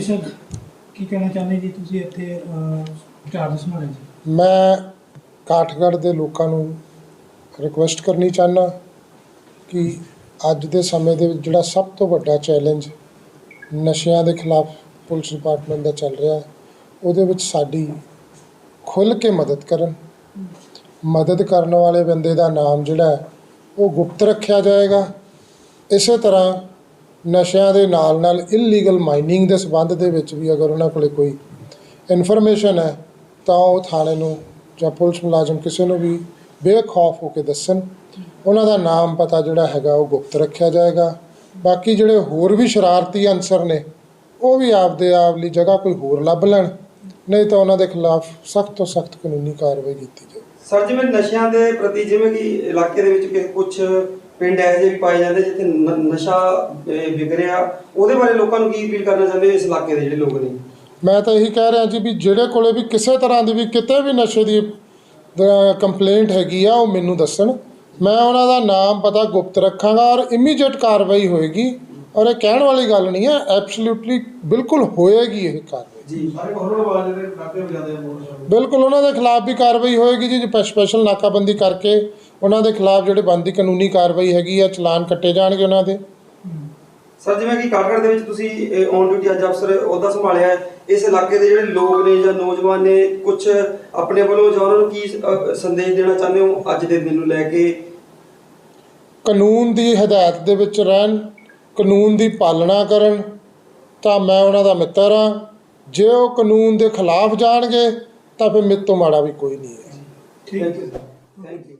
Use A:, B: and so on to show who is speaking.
A: Sir ਕੀ ਕਹਿਣਾ ਚਾਹੁੰਦੇ ਜੀ ਤੁਸੀਂ ਇੱਥੇ ਚਾਰਜ ਸੰਭਾਲੇ ਜੀ?
B: ਮੈਂ ਕਾਠਗੜ੍ਹ ਦੇ ਲੋਕਾਂ ਨੂੰ ਰਿਕੁਐਸਟ ਕਰਨੀ ਚਾਹਨਾ ਕਿ ਅੱਜ ਦੇ ਸਮੇਂ ਦੇ ਵਿੱਚ ਜਿਹੜਾ ਸਭ ਤੋਂ ਵੱਡਾ ਚੈਲੰਜ ਨਸ਼ਿਆਂ ਦੇ ਖਿਲਾਫ ਪੁਲਿਸ ਡਿਪਾਰਟਮੈਂਟ ਦਾ ਚੱਲ ਰਿਹਾ ਉਹਦੇ ਵਿੱਚ ਸਾਡੀ ਖੁੱਲ੍ਹ ਕੇ ਮਦਦ ਕਰਨ। ਮਦਦ ਕਰਨ ਵਾਲੇ ਬੰਦੇ ਦਾ ਨਾਮ ਜਿਹੜਾ ਹੈ, ਉਹ ਗੁਪਤ ਰੱਖਿਆ ਜਾਏਗਾ। ਇਸੇ ਤਰ੍ਹਾਂ ਨਸ਼ਿਆਂ ਦੇ ਨਾਲ ਨਾਲ ਇਲੀਗਲ ਮਾਈਨਿੰਗ ਦੇ ਸਬੰਧ ਦੇ ਵਿੱਚ ਵੀ ਅਗਰ ਉਹਨਾਂ ਕੋਲੇ ਕੋਈ ਇਨਫੋਰਮੇਸ਼ਨ ਹੈ, ਤਾਂ ਉਹ ਥਾਣੇ ਨੂੰ ਜਾਂ ਪੁਲਿਸ ਮੁਲਾਜ਼ਮ ਕਿਸੇ ਨੂੰ ਵੀ ਬੇਖੌਫ ਹੋ ਕੇ ਦੱਸਣ। ਉਹਨਾਂ ਦਾ ਨਾਮ ਪਤਾ ਜਿਹੜਾ ਹੈਗਾ, ਉਹ ਗੁਪਤ ਰੱਖਿਆ ਜਾਏਗਾ। ਬਾਕੀ ਜਿਹੜੇ ਹੋਰ ਵੀ ਸ਼ਰਾਰਤੀ ਅਨਸਰ ਨੇ, ਉਹ ਵੀ ਆਪਦੇ ਆਪ ਲਈ ਜਗ੍ਹਾ ਕੋਈ ਹੋਰ ਲੱਭ ਲੈਣ। ਨਹੀਂ ਤਾਂ ਉਹਨਾਂ ਦੇ ਖਿਲਾਫ ਸਖਤ ਤੋਂ ਸਖਤ ਕਾਨੂੰਨੀ ਕਾਰਵਾਈ ਕੀਤੀ ਜਾਵੇ
C: ਸਰ, ਜਿਵੇਂ ਨਸ਼ਿਆਂ ਦੇ ਪ੍ਰਤੀ ਜਿਵੇਂ ਕਿ ਇਲਾਕੇ ਦੇ ਵਿੱਚ ਕੁਝ ਪਿੰਡ ਇਹੋ ਜਿਹੇ ਵੀ ਪਾਏ ਜਾਂਦੇ ਜਿੱਥੇ ਨ- ਨਸ਼ਾ ਅਹ, ਵਿਕ ਰਿਹਾ। ਉਹਦੇ ਬਾਰੇ ਲੋਕਾਂ ਨੂੰ ਕੀ ਅਪੀਲ ਕਰਨਾ ਚਾਹੁੰਦੇ ਹੋ ਇਸ ਇਲਾਕੇ ਦੇ ਜਿਹੜੇ ਲੋਕ ਨੇ?
B: ਮੈਂ ਤਾਂ ਇਹੀ ਕਹਿ ਰਿਹਾ ਜੀ ਵੀ ਜਿਹੜੇ ਕੋਲੇ ਵੀ ਕਿਸੇ ਤਰ੍ਹਾਂ ਦੀ ਵੀ ਕਿਤੇ ਵੀ ਨਸ਼ੇ ਦੀ ਕੰਪਲੇਂਟ ਹੈਗੀ ਆ ਉਹ ਮੈਨੂੰ ਦੱਸਣ। ਮੈਂ ਉਹਨਾਂ ਦਾ ਨਾਮ ਪਤਾ ਗੁਪਤ ਰੱਖਾਂਗਾ ਔਰ ਇਮੀਡੀਏਟ ਕਾਰਵਾਈ ਹੋਏਗੀ। ਔਰ ਇਹ ਕਹਿਣ ਵਾਲੀ ਗੱਲ ਨਹੀਂ ਹੈ ਐਬਸੋਲੂਟਲੀ ਬਿਲਕੁਲ ਹੋਏਗੀ ਇਹ ਕਾਰਵਾਈ।
C: ਜੀ।
D: ਸਾਰੇ ਕੋਹਰੜ ਵਾਲੇ ਦੇ ਨਾਕੇ ਵਜਾਦੇ ਆ ਮੋਟਰਸਾਈਕਲ।
B: ਬਿਲਕੁਲ ਉਹਨਾਂ ਦੇ ਖਿਲਾਫ ਵੀ ਕਾਰਵਾਈ ਹੋਏਗੀ ਜੀ ਜੋ ਸਪੈਸ਼ਲ ਨਾਕਾਬੰਦੀ ਕਰਕੇ ਉਹਨਾਂ ਦੇ ਖਿਲਾਫ ਜਿਹੜੇ ਬੰਦੀ ਕਾਨੂੰਨੀ ਕਾਰਵਾਈ ਹੈਗੀ ਆ ਚਲਾਨ ਕੱਟੇ ਜਾਣਗੇ ਉਹਨਾਂ ਦੇ।
C: ਸਰ ਜਿਵੇਂ ਕਿ ਕਾਠਗੜ੍ਹ ਦੇ ਵਿੱਚ ਤੁਸੀਂ ਔਨ ਡਿਊਟੀ ਅੱਜ ਅਫਸਰ ਅਹੁਦਾ ਸੰਭਾਲਿਆ ਹੈ ਇਸ ਇਲਾਕੇ ਦੇ ਜਿਹੜੇ ਲੋਕ ਨੇ ਜਾਂ ਨੌਜਵਾਨ ਨੇ ਕੁਝ ਆਪਣੇ ਵੱਲੋਂ ਜਾਂ ਉਹਨਾਂ ਨੂੰ ਕੀ ਸੰਦੇਸ਼ ਦੇਣਾ ਚਾਹੁੰਦੇ ਹੋ ਅੱਜ ਦੇ ਦਿਨ ਨੂੰ ਲੈ ਕੇ?
B: ਕਾਨੂੰਨ ਦੀ ਹਦਾਇਤ ਦੇ ਵਿੱਚ ਰਹਿਣ ਕਾਨੂੰਨ ਦੀ ਪਾਲਣਾ ਕਰਨ ਤਾਂ ਮੈਂ ਉਹਨਾਂ ਦਾ ਮਿੱਤਰ ਹਾਂ। ਜੇ ਉਹ ਕਾਨੂੰਨ ਦੇ ਖਿਲਾਫ ਜਾਣਗੇ ਤਾਂ ਫਿਰ ਮੇਰੇ ਤੋਂ ਮਾੜਾ ਵੀ ਕੋਈ ਨਹੀਂ ਹੈ।
C: Thank you thank you